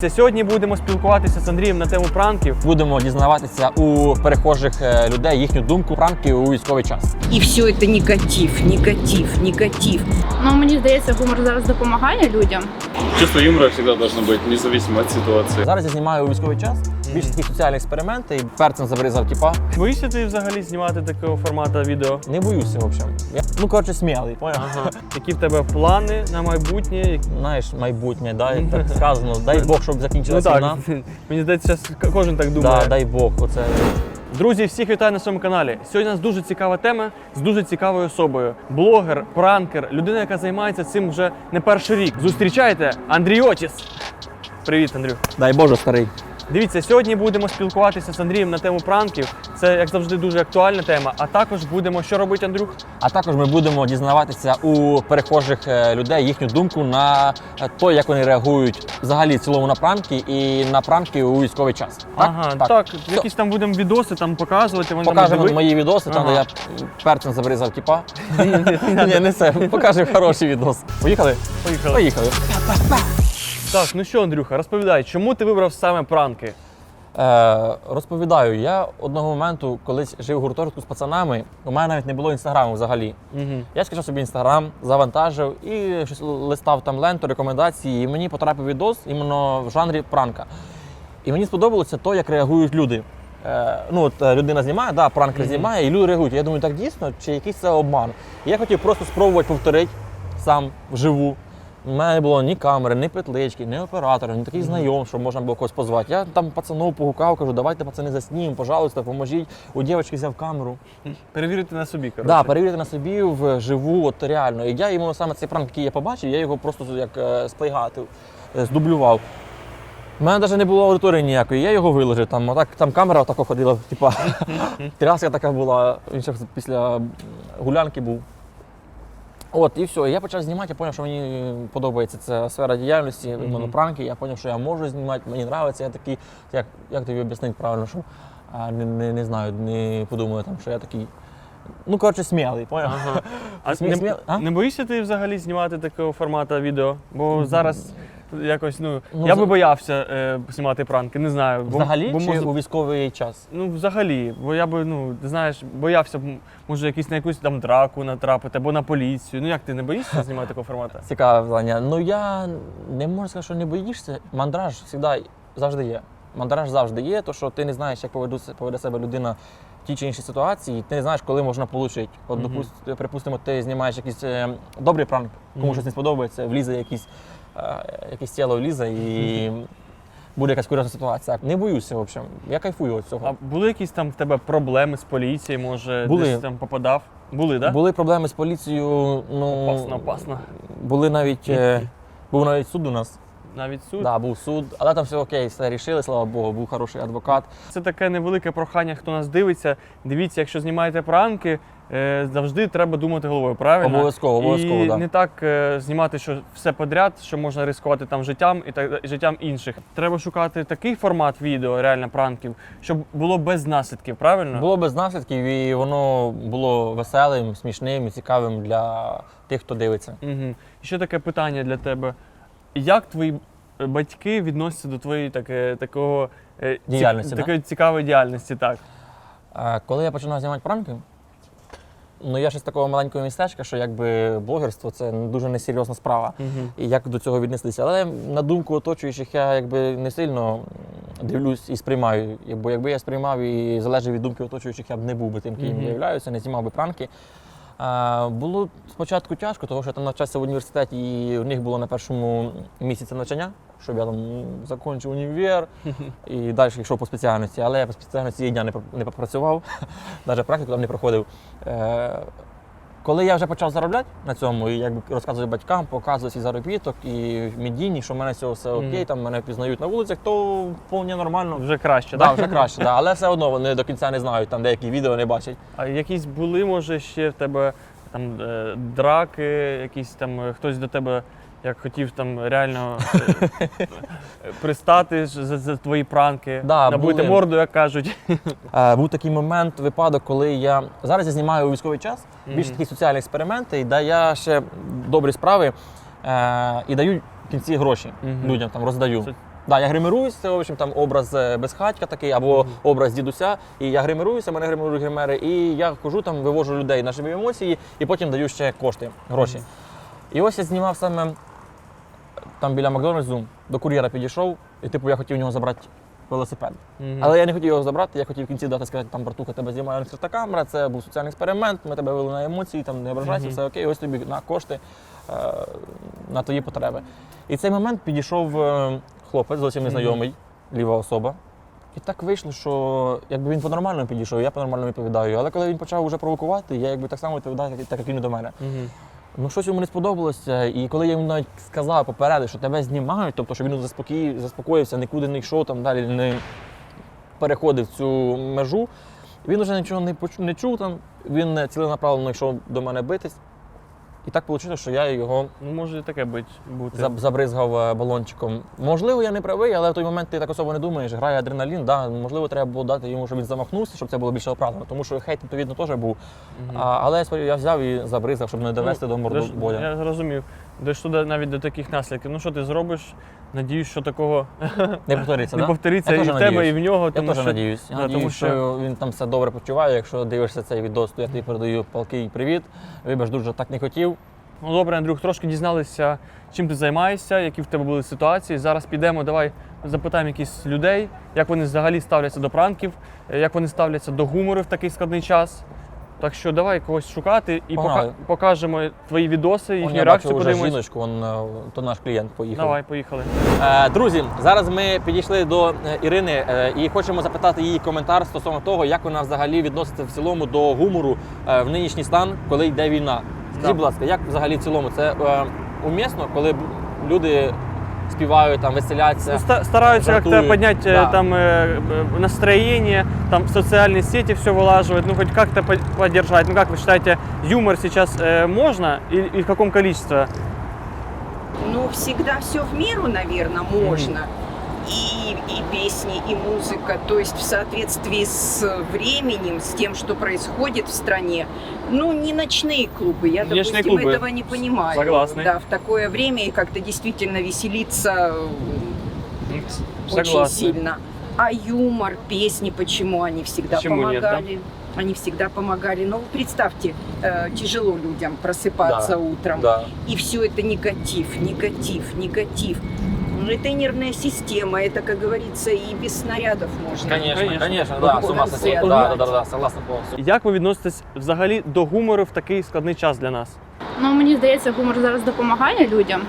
Це Сьогодні будемо спілкуватися з Андрієм на тему пранків. Будемо дізнаватися у перехожих е, людей їхню думку пранки у військовий час. І все це негатив, негатив, негатив. Ну мені здається, гумор зараз допомагає людям. Чувство юмора всегда должно бути, независимо від ситуації. Зараз я знімаю у військовий час. Більше такі соціальні експерименти. І перцем забризав типа. Боїшся ти взагалі знімати такого формату відео? Не боюся, в общем. Я, ну коротше, смілий, поняв? Ага. Які в тебе плани на майбутнє? Знаєш, майбутнє, да, як так сказано. Дай Бог, щоб Ну закінчилася так, війна. мені здається, зараз кожен так думає. Да, дай Бог, оце. Друзі, всіх вітаю на своєму каналі. Сьогодні у нас дуже цікава тема з дуже цікавою особою. Блогер, пранкер, людина, яка займається цим вже не перший рік. Зустрічайте Андрій Отіс. Привіт, Андрю. Дай Боже, старий. Дивіться, сьогодні будемо спілкуватися з Андрієм на тему пранків. Це як завжди дуже актуальна тема. А також будемо що робити, Андрюх? А також ми будемо дізнаватися у перехожих е, людей їхню думку на те, як вони реагують взагалі в цілому на пранки і на пранки у військовий час. Так? Ага, так, Все. якісь там будемо відоси там показувати. Вони Покажемо там мої відоси, там де я перцем забризав тіпа. Ні, не це. Покажемо хороший відос. Поїхали? Поїхали. Поїхали. Так, ну що, Андрюха, розповідай, чому ти вибрав саме пранки? Е, розповідаю, я одного моменту колись жив в гуртожитку з пацанами. У мене навіть не було інстаграму взагалі. Угу. Я скачав собі інстаграм, завантажив і щось листав там ленту, рекомендації. І мені потрапив відос іменно в жанрі пранка. І мені сподобалося то, як реагують люди. Е, ну, от е, людина знімає, да, пранкер знімає, і люди реагують. Я думаю, так дійсно, чи якийсь це обман. І я хотів просто спробувати повторити сам вживу. У мене не було ні камери, ні петлички, ні оператора, ні таких знайом, щоб можна було когось позвати. Я там пацанов погукав, кажу, давайте пацани заснімемо, пожалуйста, поможіть. У дівчинки взяв камеру. Перевірити на собі, коротше. Да, перевірити на собі вживу, от реально. І я йому саме цей пранк, який я побачив, я його просто як е, сплейгатив, е, здублював. У мене навіть не було аудиторії ніякої, я його виложив. Там, отак, там камера отако ходила, типа тераска така була, він ще після гулянки був. От, і все. Я почав знімати, я зрозумів, що мені подобається ця сфера діяльності, іменно пранки. Я зрозумів, що я можу знімати, мені подобається. Я такий, як, як тобі об'яснити правильно, що а, не, не, не знаю, не подумаю, там, що я такий. Ну, коротше, смілий, поняв? Ага. А Смі- не, смі- а? не боїшся ти взагалі знімати такого формату відео? Бо зараз якось, ну, Ну, я за- би боявся е, знімати пранки, не знаю. Бо, Взагалі бо чи може- у військовий час? Ну, взагалі, бо я би, ну, ти знаєш, боявся б, м, може, якийсь на якусь там драку натрапити або на поліцію. Ну як ти не боїшся знімати такого формату? Цікаве питання. Ну я не можу сказати, що не боїшся. Мандраж завжди завжди є. Мандраж завжди є, то що ти не знаєш, як поведу, поведе себе людина в тій чи іншій ситуації, ти не знаєш, коли можна отримати. От, Мгм. допустим, припустимо, ти знімаєш якийсь е, добрий пранк, кому Мгм. щось не сподобається, влізе якийсь, якесь тіло влізе і буде якась курйозна ситуація. Не боюся, в общем. Я кайфую від цього. А були якісь там в тебе проблеми з поліцією, може, Були. десь там попадав? Були, так? Да? Були проблеми з поліцією. Ну, Опасно, опасно. Були навіть. е, Був навіть суд у нас. Навіть суд. Да, був суд, але там все окей, все рішили, слава Богу, був хороший адвокат. Це таке невелике прохання, хто нас дивиться. Дивіться, якщо знімаєте пранки, е, завжди треба думати головою, правильно? Обов'язково, обов'язково, І да. не так е, знімати що все подряд, що можна ризикувати там життям і так і життям інших. Треба шукати такий формат відео, реально пранків, щоб було без наслідків, правильно? Було без наслідків, і воно було веселим, смішним і цікавим для тих, хто дивиться. Угу. І ще таке питання для тебе. Як твої е, батьки відносяться до твоєї таке, такого е, ці- да? такої цікавої діяльності, так? А коли я починав знімати пранки, ну я ще з такого маленького містечка, що якби блогерство це дуже несерйозна справа. Угу. І як до цього віднеслися. Але на думку оточуючих я якби не сильно дивлюсь і сприймаю. Бо якби я сприймав і залежав від думки оточуючих, я б не був би тим, ким Мгм. я являюся, не знімав би пранки. Було спочатку тяжко, тому що я там навчався в університеті, і у них було на першому місяці навчання, щоб я там закінчив універ і далі йшов по спеціальності. Але я по спеціальності і дня не, пр- не попрацював, навіть практику там не проходив. Коли я вже почав заробляти на цьому, і якби розказую батькам, показую свій заробіток і медійні, що в мене все, все окей, mm. там мене пізнають на вулицях, то повні нормально. Вже краще, Да, вже краще, да. але все одно вони до кінця не знають, там деякі відео не бачать. А якісь були, може, ще в тебе там е, драки, якісь там е, хтось до тебе як хотів там реально е, пристати за, за твої пранки, Да, набити були. морду, як кажуть. Е, був такий момент, випадок, коли я зараз я знімаю у військовий час, більше такі соціальні експерименти, і де я ще добрі справи е, і даю в кінці гроші Мгм. людям там роздаю. Це Да, я гримируюсь, це в общем, там образ е, безхатька такий, або образ дідуся. І я гримируюся, мене гримирують гримери, і я хожу там, вивожу людей на живі емоції і потім даю ще кошти, гроші. І ось я знімав саме там біля Макдональдсу, до кур'єра підійшов, і типу я хотів у нього забрати велосипед. Мгм. Але я не хотів його забрати, я хотів в кінці дати сказати, там братуха, тебе знімає відкрита камера, це був соціальний експеримент, ми тебе вели на емоції, там не ображайся, Мгм. все окей, ось тобі на кошти е, на твої потреби. І в цей момент підійшов е, хлопець, зовсім незнайомий, ліва особа. І так вийшло, що якби він по-нормальному підійшов, я по-нормальному відповідаю. Але коли він почав вже провокувати, я якби так само відповідаю, так, так як він і до мене. Мгм. Ну, щось йому не сподобалося. І коли я йому навіть сказав попередив, що тебе знімають, тобто, що він заспокій, заспокоївся, нікуди не йшов, там далі не переходив цю межу. Він вже нічого не почув, не чув там, він ціленаправленно йшов до мене битись. І так вийшло, що я його Ну, може і таке бить, бути. заб- забризгав е, балончиком. Можливо, я не правий, але в той момент ти так особо не думаєш, грає адреналін, да, можливо, треба було дати йому, щоб він замахнувся, щоб це було більше оправдано. Тому що хейт, відповідно, теж був. Мгм. А, але я сподів- я взяв і забризгав, щоб не довести Ну, до морду дож- боя. Я зрозумів. Дійшло до- навіть до таких наслідків. Ну що ти зробиш? Надіюсь, що такого Не повториться, не да? повториться Я і в тебе, надіюсь. і в нього. Я тому теж що... надіюсь. Я Да, надіюсь, тому що... він там все добре почуває. Якщо дивишся цей відос, то я тобі передаю палкий привіт. Вибач, дуже так не хотів. Ну добре, Андрюх, трошки дізналися, чим ти займаєшся, які в тебе були ситуації. Зараз підемо, давай запитаємо якісь людей, як вони взагалі ставляться до пранків, як вони ставляться до гумору в такий складний час. Так що давай когось шукати і Погнали. пока- покажемо твої відоси, Он, їхню я реакцію бачу вже подивимось. жіночку, он, е, то наш клієнт поїхав. Давай, поїхали. Е, друзі, зараз ми підійшли до е, Ірини е, і хочемо запитати її коментар стосовно того, як вона взагалі відноситься в цілому до гумору е, в нинішній стан, коли йде війна. Скажіть, Да. будь ласка, як взагалі в цілому це е, умісно, коли б- люди співають, там, веселяться? Ну, ста- стараются как-то жартуют, поднять э, да. там э, э, настроение, там в социальные сети все вылаживать, ну хоть как-то по- поддержать. Ну как вы считаете, юмор сейчас э, можно и, и в каком количестве? Ну, всегда все в меру, наверное, можно. И, и песни, и музыка, то есть в соответствии с временем, с тем, что происходит в стране. Ну, не ночные клубы, я, Ночные допустим, клубы. этого не понимаю. Согласны. Да, в такое время и как-то действительно веселиться э, очень сильно. А юмор, песни, почему они всегда Почему нет, да? помогали? Они всегда помогали. Но вы представьте, э, тяжело людям просыпаться Да. утром. Да. И все это негатив, негатив, негатив. Нервная система, это, как говорится, и без снарядов можно. Конечно, Конечно. конечно, да, с ума сойти. Да, да. да, да, да, согласна повністю. Як ви відноситесь взагалі до гумору в такий складний час для нас? Ну мені здається, гумор зараз допомагає людям.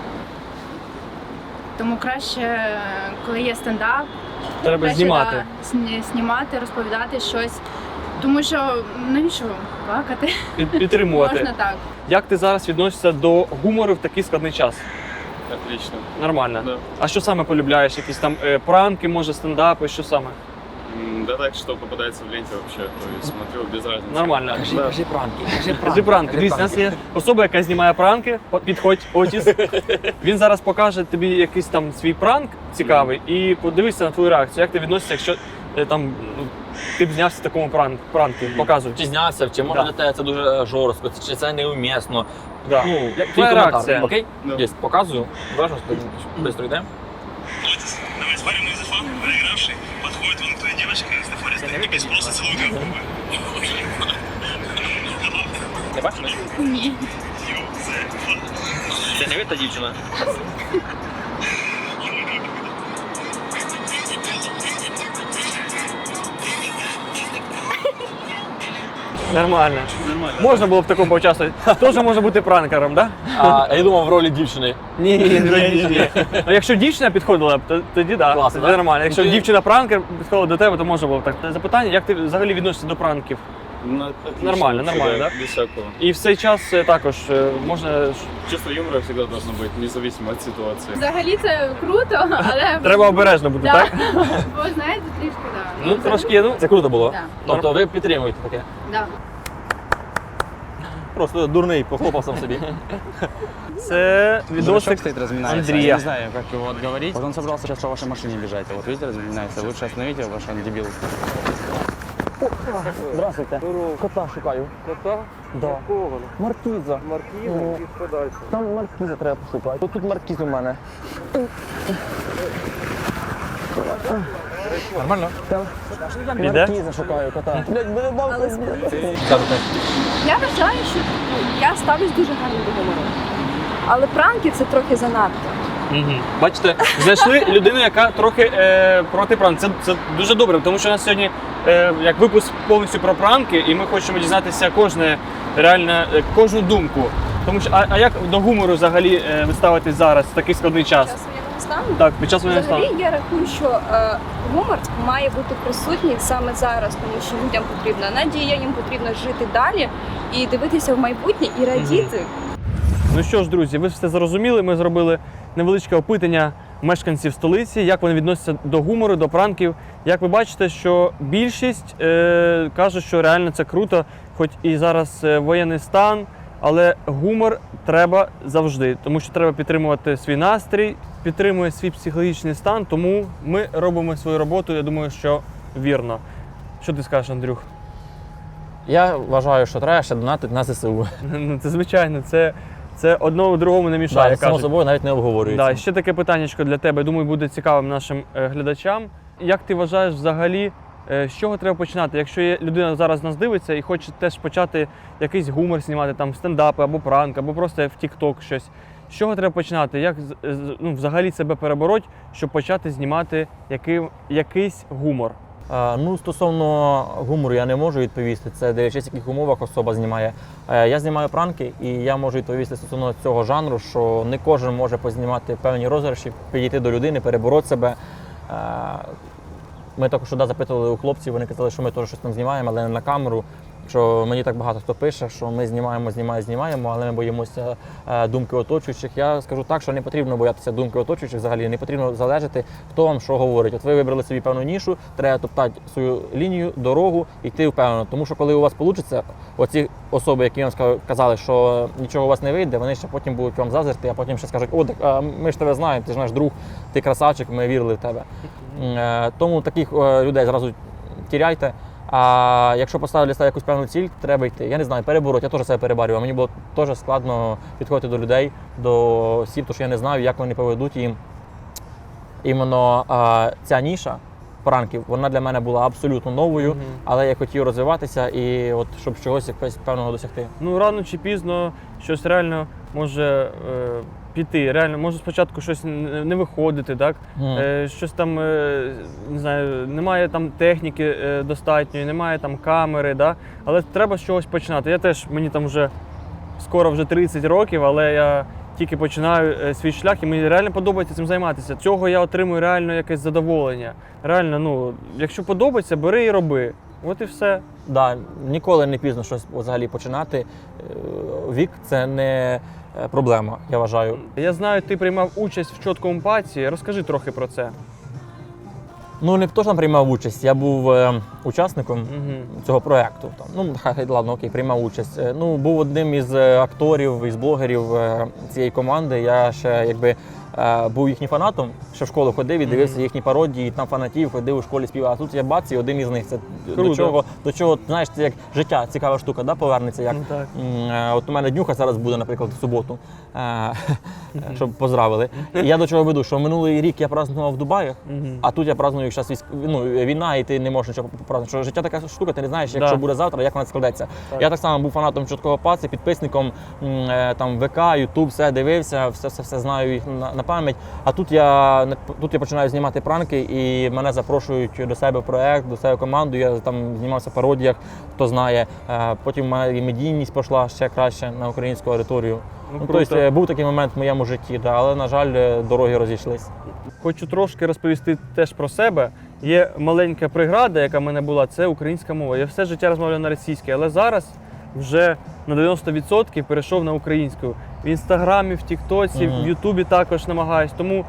Тому краще, коли є стендап, Треба краще, знімати. да, сні- знімати, розповідати щось. Тому що навіщо плакати? Під- Підтримувати. Можна так. Як ти зараз відносишся до гумору в такий складний час? Отлично. Нормально. Да. А що саме полюбляєш? Якісь там е, пранки, може, стендапи, що саме? М, Да так, что попадается в ленте вообще, то есть смотрю без разницы. Нормально. Кажи, Да. кажи пранки, кажи пранки. Кажи пранки. Дивіться, у нас є особа, яка знімає пранки. По- Підходь, Отіс. Він зараз покаже тобі якийсь там свій пранк цікавий і подивися на твою реакцію. Як ти відносишся, якщо е, там ну, ти б знявся в такому пранк, пранку? Показуй. Чи знявся, чи може Да. для тебе це дуже е, жорстко, чи це неумісно. Да. Ну, Як твій твоя коментар, реакція? Окей? Да. Є, показую. Уважно, швидко йдемо. Давай спорим на языфа, проигравший, подходит вон к той девочке, Стефорис, и без спроса целует ее в губы. Не бачиш? Ні. Це не ви та дівчина. Нормально. Нормально. Можна було б в такому поучаствувати. Теж може бути пранкером, так? А, я думав в ролі дівчини. Ні, ні, ні. Ну, якщо дівчина підходила б, то тоді да, Класно, да? нормально. Якщо ти- дівчина пранкер підходила до тебе, то може було б так. Запитання, як ти взагалі відносишся до пранків? Ну, Нормально, нормально, да? Без всякого. І в цей час е, також е, можна Чувство юмора всегда должно быть, независимо от ситуации. Взагалі це круто, але треба обережно бути, Да. так? Бо знаєте, трішки да. Ну трошки, ну Це круто було. Да. Тобто ви підтримуєте таке. Да. Просто дурний, похлопав сам собі. це Дурачок відосик стоит, разминается. Андрея. Я не знаю, как его отговорить. Вот он собрался сейчас по вашей машине бежать. Вот видите, разминается. Лучше остановите, ваш он дебил. Здравствуйте. Кота шукаю. Кота? Да. Маркіза. Маркіза і що далі? Там маркіза треба пошукати. Тут, тут маркіз у мене. Нормально? Іде? шукаю кота. Я вважаю, що ну, я ставлюсь дуже гарно до гумору. Але пранки це трохи занадто. Угу. Бачите, знайшли людину, яка трохи е, проти пранк. Це, це дуже добре, тому що у нас сьогодні е, як випуск повністю про пранки, і ми хочемо дізнатися кожне реально е, кожну думку. Тому що а, а як до гумору взагалі е, ви ставитесь зараз в такий складний час? Час воєнного стану. Так, під час воєнного стану. Взагалі я рахую, що е, гумор має бути присутній саме зараз, тому що людям потрібна надія, їм потрібно жити далі і дивитися в майбутнє і радіти. Ну що ж, друзі, ви все зрозуміли. Ми зробили невеличке опитання мешканців столиці, як вони відносяться до гумору, до пранків. Як ви бачите, що більшість е, каже, що реально це круто, хоч і зараз е, воєнний стан, але гумор треба завжди, тому що треба підтримувати свій настрій, підтримує свій психологічний стан. Тому ми робимо свою роботу. Я думаю, що вірно. Що ти скажеш, Андрюх? Я вважаю, що треба ще донатити на ЗСУ. Ну це звичайно, це, це одному другому не мішає. Да, само кажуть. собою навіть не обговорюється. Да, ще таке питання для тебе. Думаю, буде цікавим нашим е, глядачам. Як ти вважаєш взагалі, е, з чого треба починати? Якщо є людина зараз нас дивиться і хоче теж почати якийсь гумор знімати, там стендапи або пранк, або просто в TikTok щось. З чого треба починати? Як ну, взагалі себе перебороть, щоб почати знімати який, якийсь гумор? Ну, стосовно гумору я не можу відповісти. Це дивлячись, яких умовах особа знімає. Е, Я знімаю пранки, і я можу відповісти стосовно цього жанру, що не кожен може познімати певні розіграші, підійти до людини, перебороти себе. Е, Ми також туди запитували у хлопців, вони казали, що ми теж щось там знімаємо, але не на камеру. Що мені так багато хто пише, що ми знімаємо, знімаємо, знімаємо, але ми боїмося е, думки оточуючих. Я скажу так, що не потрібно боятися думки оточуючих взагалі, не потрібно залежати, хто вам що говорить. От ви вибрали собі певну нішу, треба топтати свою лінію, дорогу, йти впевнено. Тому що коли у вас вийде, оці особи, які вам казали, що нічого у вас не вийде, вони ще потім будуть вам зазирти, а потім ще скажуть, о, так, ми ж тебе знаємо, ти ж наш друг, ти красавчик, ми вірили в тебе. Е, Тому таких е, людей зразу тіряйте. А якщо поставили себе якусь певну ціль, треба йти. Я не знаю, перебороть, я теж себе перебарював. Мені було теж складно підходити до людей, до осіб, тому що я не знаю, як вони поведуть їм. Іменно а, ця ніша пранків, вона для мене була абсолютно новою, Мгм. але я хотів розвиватися і от щоб чогось якогось певного досягти. Ну, рано чи пізно щось реально може е, піти. Реально, може спочатку щось не виходити, так? Е, щось там, е, не знаю, немає там техніки е, достатньої, немає там камери, да? але треба з чогось починати. Я теж, мені там вже скоро вже 30 років, але я тільки починаю е, свій шлях і мені реально подобається цим займатися. Цього я отримую реально якесь задоволення. Реально, ну, якщо подобається, бери і роби. От і все. Да, ніколи не пізно щось взагалі починати. Е, Вік це не проблема, я вважаю. Я знаю, ти приймав участь в чіткому паці. Розкажи трохи про це. Ну не хто ж там приймав участь, я був е, учасником Угу. цього проекту. Там, ну, хай ладно, окей, приймав участь. Е, Ну, був одним із е, акторів, із блогерів е, цієї команди. Я ще якби е, був їхнім фанатом, ще в школу ходив і дивився їхні пародії, там фанатів, ходив у школі співав. А тут я бац, і один із них. Це до чого, до чого, знаєш, це як життя, цікава штука, да, повернеться. Як Ну, так. М, е, От у мене днюха зараз буде, наприклад, в суботу, е, щоб поздравили. І я до чого веду, що минулий рік я празднував в Дубаях, а тут я праздную зараз військ... ну, війна, і ти не можеш нічого празднувати. Що життя така штука, ти не знаєш, якщо Да. буде завтра, як вона складеться. Так. Я так само був фанатом чіткого паці, підписником м, е, там ВК, Ютуб, все дивився, все, все, все знаю їх на, на пам'ять. А тут я не- тут я починаю знімати пранки, і мене запрошують до себе в проект, до себе в команду. Я там знімався в пародіях, хто знає. Е, Потім в мене і медійність пішла ще краще на українську аудиторію. Ну, Ну, круто. тобто е, був такий момент в моєму житті, да, але на жаль, е, дороги розійшлись. Хочу трошки розповісти теж про себе. Є маленька преграда, яка в мене була, це українська мова. Я все життя розмовляю на російській, але зараз вже на 90% перейшов на українську. В інстаграмі, в Тіктоці, Мгм. в Ютубі також намагаюсь. Тому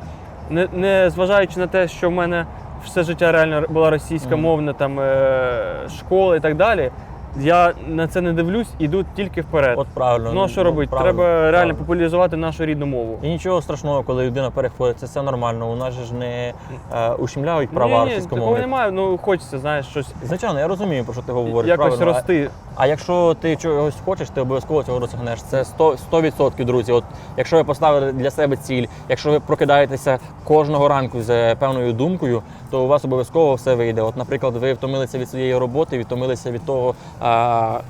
не, не зважаючи на те, що в мене все життя реально була російська Мгм. мовна, там е, школа і так далі. Я на це не дивлюсь, іду тільки вперед. От правильно. ну а що робити? робити? правильно, Треба реально популяризувати нашу рідну мову. І нічого страшного, коли людина переходить, це все нормально. У нас же ж не е, ущемляють права ні, ні, такого немає. Ну хочеться, знаєш, щось Звичайно, я розумію, про що ти говориш. якось правильно. рости. А якщо ти чогось хочеш, ти обов'язково цього досягнеш. Це 100%, 100% друзі. От якщо ви поставили для себе ціль, якщо ви прокидаєтеся кожного ранку з певною думкою, то у вас обов'язково все вийде. От, наприклад, ви втомилися від своєї роботи, відтомилися від того,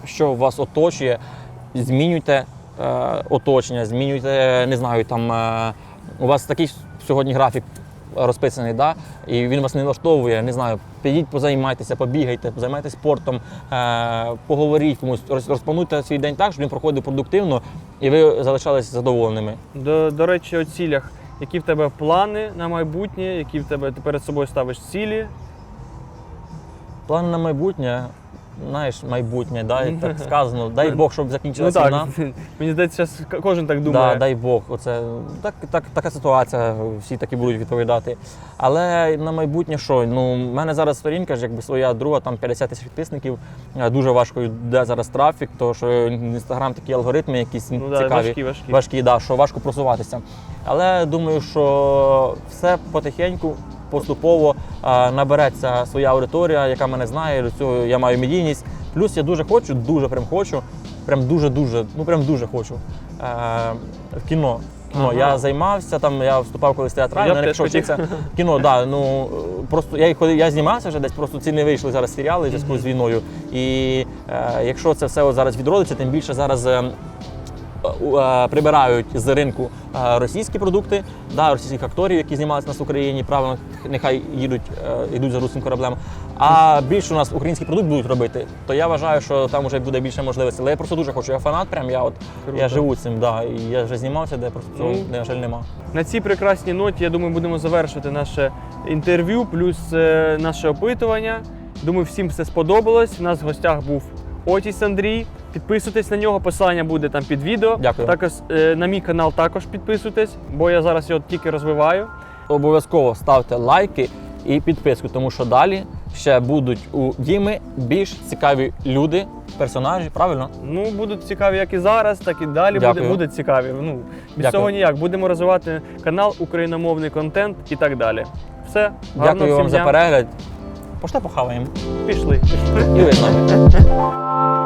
що вас оточує, змінюйте е, оточення, змінюйте, не знаю, там е, у вас такий сьогодні графік розписаний, да? і він вас не влаштовує, не знаю, підіть, позаймайтеся, побігайте, займайтеся спортом, е, поговоріть комусь, роз- розплануйте свій день так, щоб він проходив продуктивно і ви залишалися задоволеними. До, до речі, о цілях. Які в тебе плани на майбутнє, які в тебе ти перед собою ставиш цілі? Плани на майбутнє, знаєш, майбутнє, да, як так сказано, дай Бог, щоб Ну закінчилася війна. так, мені здається, зараз кожен так Да, думає. дай Бог, оце так, так, така ситуація, всі такі будуть відповідати. Але на майбутнє що? Ну, в мене зараз сторінка ж якби своя друга, там 50 тисяч підписників. Е, Дуже важко йде зараз трафік, тому що інстаграм такі алгоритми якісь Ну, да, цікаві. важкі, важкі. важкі, да, що важко просуватися. Але думаю, що все потихеньку, поступово набереться своя аудиторія, яка мене знає. До цього я маю медійність. Плюс я дуже хочу, дуже прям хочу, прям дуже-дуже, ну прям дуже хочу. Е, в кіно. Кіно. Ага. Я займався там, я вступав колись в театрально, Я якщо хотів. вчився. Кіно, да, ну просто я, я знімався вже десь, просто ці не вийшли зараз серіали в зв'язку з війною. І е, якщо це все зараз відродиться, тим більше зараз. е, прибирають з ринку е, російські продукти, да, російських акторів, які знімалися нас в Україні, правильно, нехай їдуть, е, йдуть за руським кораблем. А більше у нас український продукт будуть робити, то я вважаю, що там вже буде більше можливостей. Але я просто дуже хочу. Я фанат, прям я от Круто. я живу цим, да, і я вже знімався, де просто цього, Ну, на жаль, нема. На цій прекрасній ноті, я думаю, будемо завершити наше інтерв'ю, плюс е, наше опитування. Думаю, всім все сподобалось. У нас в гостях був Отіс Андрій. Підписуйтесь на нього, посилання буде там під відео. Дякую. Також е, на мій канал також підписуйтесь, бо я зараз його тільки розвиваю. Обов'язково ставте лайки і підписку, тому що далі ще будуть у Діми більш цікаві люди, персонажі, правильно? Ну, будуть цікаві як і зараз, так і далі буде, будуть цікаві. Ну, без Дякую. цього ніяк. Будемо розвивати канал, україномовний контент і так далі. Все, гарного Дякую всім вам за перегляд. Пошли похаваємо. Пішли. І ви з нами.